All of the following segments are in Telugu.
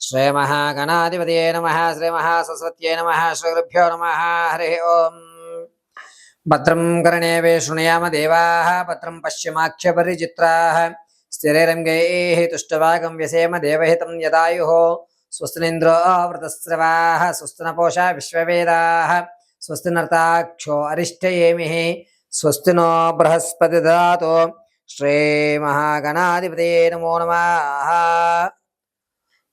శ్రీ మహాగణాధిపతయే నమ శ్రీ మహాసరస్వత్యై నమ శ్రీగురుభ్యో నమ హరి ఓం భద్రం కర్ణే శృణయామ దేవా భద్రం పశ్చిమాక్షపరిచిత్రా స్థిరైరంగై తుష్టవాగం వ్యసేమ దేవహితం యదాయు స్వస్తినింద్రో వృతస్రవా స్వస్తి నపోషా విశ్వవేదా స్వస్తి నర్తాక్షో అరిష్టయేమి స్వస్తి నో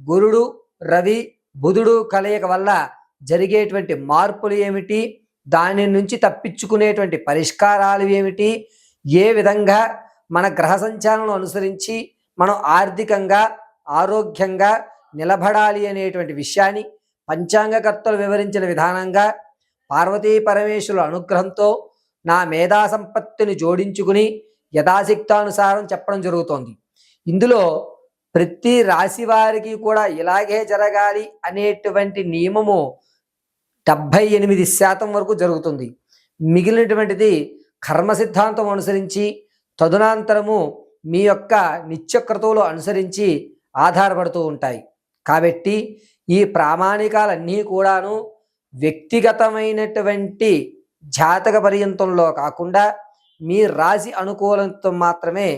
గురుడు రవి బుధుడు కలయిక వల్ల జరిగేటువంటి మార్పులు ఏమిటి? దాని నుంచి తప్పించుకునేటువంటి పరిష్కారాలు ఏమిటి? ఏ విధంగా మన గ్రహ సంచాలను అనుసరించి మనం ఆర్థికంగా ఆరోగ్యంగా నిలబడాలి అనేటువంటి విషయాన్ని పంచాంగకర్తలు వివరించిన విధానంగా పార్వతీ పరమేశ్వరుల అనుగ్రహంతో నా మేధా సంపత్తిని జోడించుకుని యథాశక్తానుసారం చెప్పడం జరుగుతోంది. ఇందులో ప్రతి రాశి వారికి కూడా ఇలాగే జరగాలి అనేటువంటి నియమము డెబ్భై ఎనిమిది శాతం వరకు జరుగుతుంది. మిగిలినటువంటిది కర్మ సిద్ధాంతం అనుసరించి తదునాంతరము మీ యొక్క నిత్యక్రతువులు అనుసరించి ఆధారపడుతూ ఉంటాయి. కాబట్టి ఈ ప్రామాణికాలన్నీ కూడాను వ్యక్తిగతమైనటువంటి జాతక పర్యంతంలో కాకుండా మీ రాశి అనుకూలంతో మాత్రమే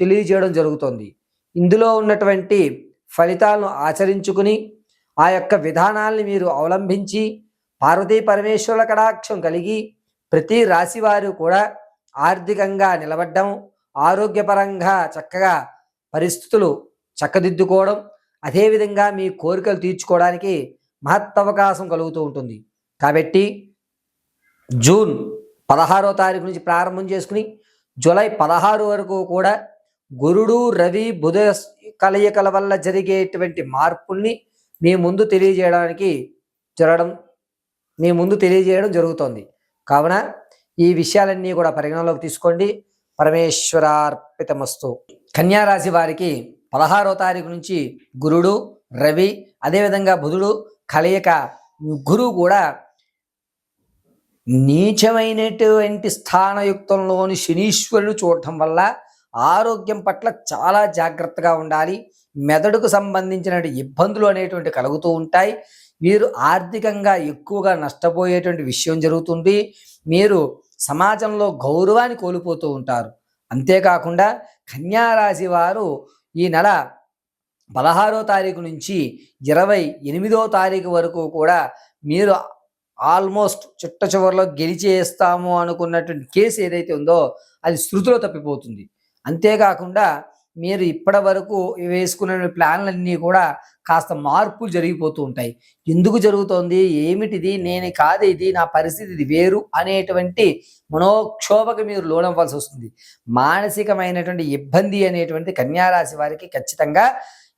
తెలియజేయడం జరుగుతుంది. ఇందులో ఉన్నటువంటి ఫలితాలను ఆచరించుకుని ఆ యొక్క విధానాల్ని మీరు అవలంబించి పార్వతీ పరమేశ్వరుల కడాక్షం కలిగి ప్రతి రాశి వారు కూడా ఆర్థికంగా నిలబడ్డం ఆరోగ్యపరంగా చక్కగా పరిస్థితులు చక్కదిద్దుకోవడం అదేవిధంగా మీ కోరికలు తీర్చుకోవడానికి మహత్తవకాశం కలుగుతూ ఉంటుంది. కాబట్టి జూన్ పదహారో తారీఖు నుంచి ప్రారంభం చేసుకుని జూలై పదహారు వరకు కూడా గురుడు రవి బుధ కలయికల వల్ల జరిగేటువంటి మార్పుల్ని మీ ముందు తెలియజేయడానికి జరగడం మీ ముందు తెలియజేయడం జరుగుతోంది. కావున ఈ విషయాలన్నీ కూడా పరిగణలోకి తీసుకోండి. పరమేశ్వరార్పితమస్తు. కన్యారాశి వారికి పదహారో తారీఖు నుంచి గురుడు రవి అదేవిధంగా బుధుడు కలయిక గురువు కూడా నీచమైనటువంటి స్థానయుక్తంలోని శనీశ్వరుడు చూడటం వల్ల ఆరోగ్యం పట్ల చాలా జాగ్రత్తగా ఉండాలి. మెదడుకు సంబంధించిన ఇబ్బందులు అనేటువంటి కలుగుతూ ఉంటాయి. మీరు ఆర్థికంగా ఎక్కువగా నష్టపోయేటువంటి విషయం జరుగుతుంది. మీరు సమాజంలో గౌరవాన్ని కోల్పోతూ ఉంటారు. అంతేకాకుండా కన్యారాశి వారు ఈ నెల పదహారో తారీఖు నుంచి ఇరవై ఎనిమిదో తారీఖు వరకు కూడా మీరు ఆల్మోస్ట్ చిట్ట చివరిలో గెలిచేస్తాము అనుకున్నటువంటి కేసు ఏదైతే ఉందో అది శృతిలో తప్పిపోతుంది. అంతేకాకుండా మీరు ఇప్పటి వరకు వేసుకున్న ప్లాన్లన్నీ కూడా కాస్త మార్పులు జరిగిపోతూ ఉంటాయి. ఎందుకు జరుగుతోంది? ఏమిటిది? నేను కాదు ఇది? నా పరిస్థితి ఇది వేరు? అనేటువంటి మనోక్షోభకు మీరు లోనవ్వాల్సి వస్తుంది. మానసికమైనటువంటి ఇబ్బంది అనేటువంటి కన్యారాశి వారికి ఖచ్చితంగా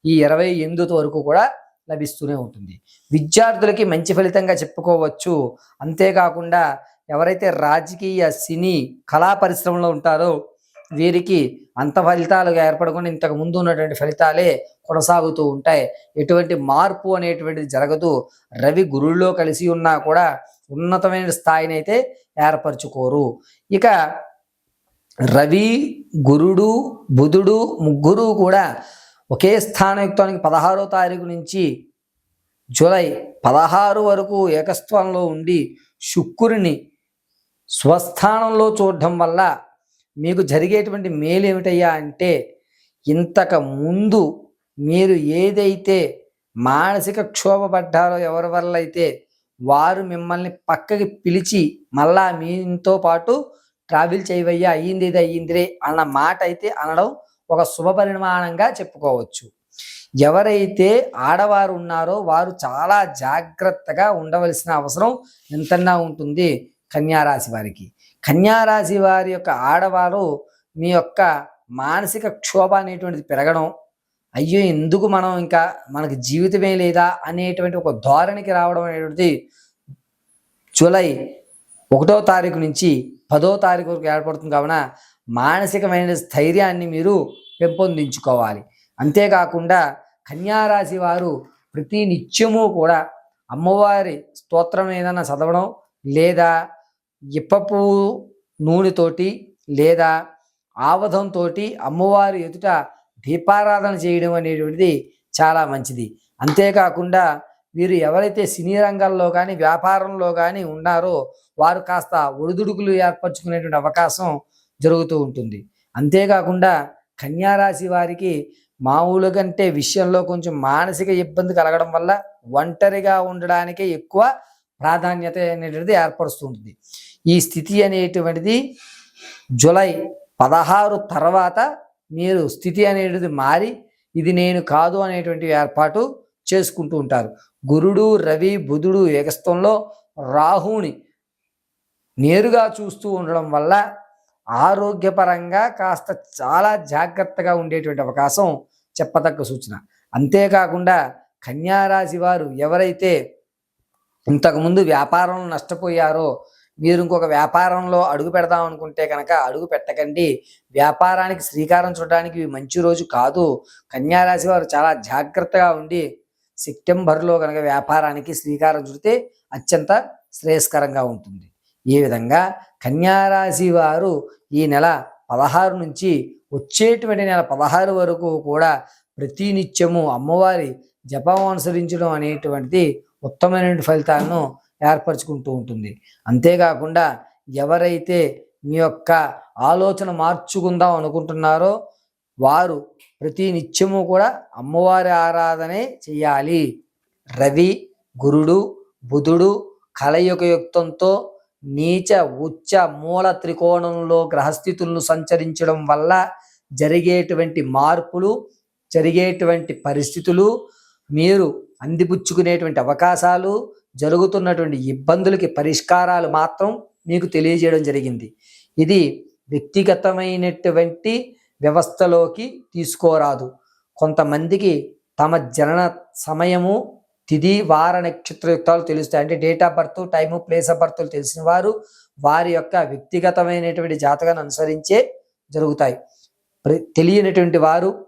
ఈ ఇరవై ఎనిమిది వరకు కూడా లభిస్తూనే ఉంటుంది. విద్యార్థులకి మంచి ఫలితంగా చెప్పుకోవచ్చు. అంతేకాకుండా ఎవరైతే రాజకీయ సినీ కళా పరిశ్రమలో ఉంటారో వీరికి అంత ఫలితాలు ఏర్పడకుండా ఇంతకు ముందు ఉన్నటువంటి ఫలితాలే కొనసాగుతూ ఉంటాయి. ఎటువంటి మార్పు అనేటువంటిది జరగదు. రవి గురుల్లో కలిసి ఉన్నా కూడా ఉన్నతమైన స్థాయిని అయితే ఏర్పరచుకోరు. ఇక రవి గురుడు బుధుడు ముగ్గురు కూడా ఒకే స్థానయుక్తానికి పదహారో తారీఖు నుంచి జూలై పదహారు వరకు ఏకస్థానంలో ఉండి శుక్రుని స్వస్థానంలో చూడడం వల్ల మీకు జరిగేటువంటి మేలు ఏమిటయ్యా అంటే ఇంతకు ముందు మీరు ఏదైతే మానసిక క్షోభపడ్డారో ఎవరి వల్ల అయితే వారు మిమ్మల్ని పక్కకి పిలిచి మళ్ళా మీతో పాటు ట్రావెల్ చేయవయ్యా అయ్యింది ఇది అయ్యిందిరే అన్న మాట అయితే అనడం ఒక శుభ పరిమాణంగా చెప్పుకోవచ్చు. ఎవరైతే ఆడవారు ఉన్నారో వారు చాలా జాగ్రత్తగా ఉండవలసిన అవసరం ఎంతన్నా ఉంటుంది కన్యారాశి వారికి. కన్యారాశి వారి యొక్క ఆడవారు మీ యొక్క మానసిక క్షోభ అనేటువంటిది పెరగడం అయ్యో ఎందుకు మనం ఇంకా మనకి జీవితమే లేదా అనేటువంటి ఒక ధోరణికి రావడం అనేటువంటిది జూలై ఒకటో తారీఖు నుంచి పదో తారీఖు వరకు ఏర్పడుతుంది. కావున మానసికమైన స్థైర్యాన్ని మీరు పెంపొందించుకోవాలి. అంతేకాకుండా కన్యారాశి వారు ప్రతి నిత్యము కూడా అమ్మవారి స్తోత్రం ఏదైనా చదవడం లేదా ఇప్పపు నూనెతోటి లేదా ఆవధంతో అమ్మవారి ఎదుట దీపారాధన చేయడం అనేటువంటిది చాలా మంచిది. అంతేకాకుండా వీరు ఎవరైతే సినీ రంగాల్లో కానీ వ్యాపారంలో కానీ ఉన్నారో వారు కాస్త ఒడిదుడుకులు ఏర్పరచుకునేటువంటి అవకాశం జరుగుతూ ఉంటుంది. అంతేకాకుండా కన్యారాశి వారికి మామూలు కంటే విషయంలో కొంచెం మానసిక ఇబ్బంది కలగడం వల్ల ఒంటరిగా ఉండడానికే ఎక్కువ ప్రాధాన్యత అనేటువంటిది ఏర్పరుస్తుంటుంది ఈ స్థితి అనేటువంటిది జూలై పదహారు తర్వాత మీరు స్థితి అనేటిది మారి ఇది నేను కాదు అనేటువంటి ఏర్పాటు చేసుకుంటూ ఉంటారు. గురుడు రవి బుధుడు ఏకస్థంలో రాహుని నేరుగా చూస్తూ ఉండడం వల్ల ఆరోగ్యపరంగా కాస్త చాలా జాగ్రత్తగా ఉండేటువంటి అవకాశం చెప్పదగ్గ సూచన. అంతేకాకుండా కన్యారాశి వారు ఎవరైతే ఇంతకుముందు వ్యాపారంలో నష్టపోయారో మీరు ఇంకొక వ్యాపారంలో అడుగు పెడదాం అనుకుంటే కనుక అడుగు పెట్టకండి. వ్యాపారానికి శ్రీకారం చుట్టడానికి మంచి రోజు కాదు. కన్యారాశి వారు చాలా జాగ్రత్తగా ఉండి సెప్టెంబర్లో కనుక వ్యాపారానికి శ్రీకారం చుడితే అత్యంత శ్రేయస్కరంగా ఉంటుంది. ఈ విధంగా కన్యారాశి వారు ఈ నెల పదహారు నుంచి వచ్చేటువంటి నెల పదహారు వరకు కూడా ప్రతి నిత్యము అమ్మవారి జపం అనుసరించడం అనేటువంటిది ఉత్తమమైన ఫలితాలను ఏర్పరచుకుంటూ ఉంటుంది. అంతేకాకుండా ఎవరైతే మీ యొక్క ఆలోచన మార్చుకుందాం అనుకుంటున్నారో వారు ప్రతి నిత్యము కూడా అమ్మవారి ఆరాధనే చేయాలి. రవి గురుడు బుధుడు కలయుగ యుక్తంతో నీచ ఉచ్చ మూల త్రికోణంలో గ్రహస్థితులను సంచరించడం వల్ల జరిగేటువంటి మార్పులు జరిగేటువంటి పరిస్థితులు మీరు అందిపుచ్చుకునేటువంటి అవకాశాలు జరుగుతున్నటువంటి ఇబ్బందులకి పరిష్కారాలు మాత్రం మీకు తెలియజేయడం జరిగింది. ఇది వ్యక్తిగతమైనటువంటి వ్యవస్థలోకి తీసుకోరాదు. కొంతమందికి తమ జనన సమయము తిది వార నక్షత్రయుక్తాలు తెలుస్తాయి. అంటే date of birth time place of birth తెలిసిన వారు వారి యొక్క వ్యక్తిగతమైనటువంటి జాతకాన్ని అనుసరించే జరుగుతాయి. ప్ర- తెలియనటువంటి వారు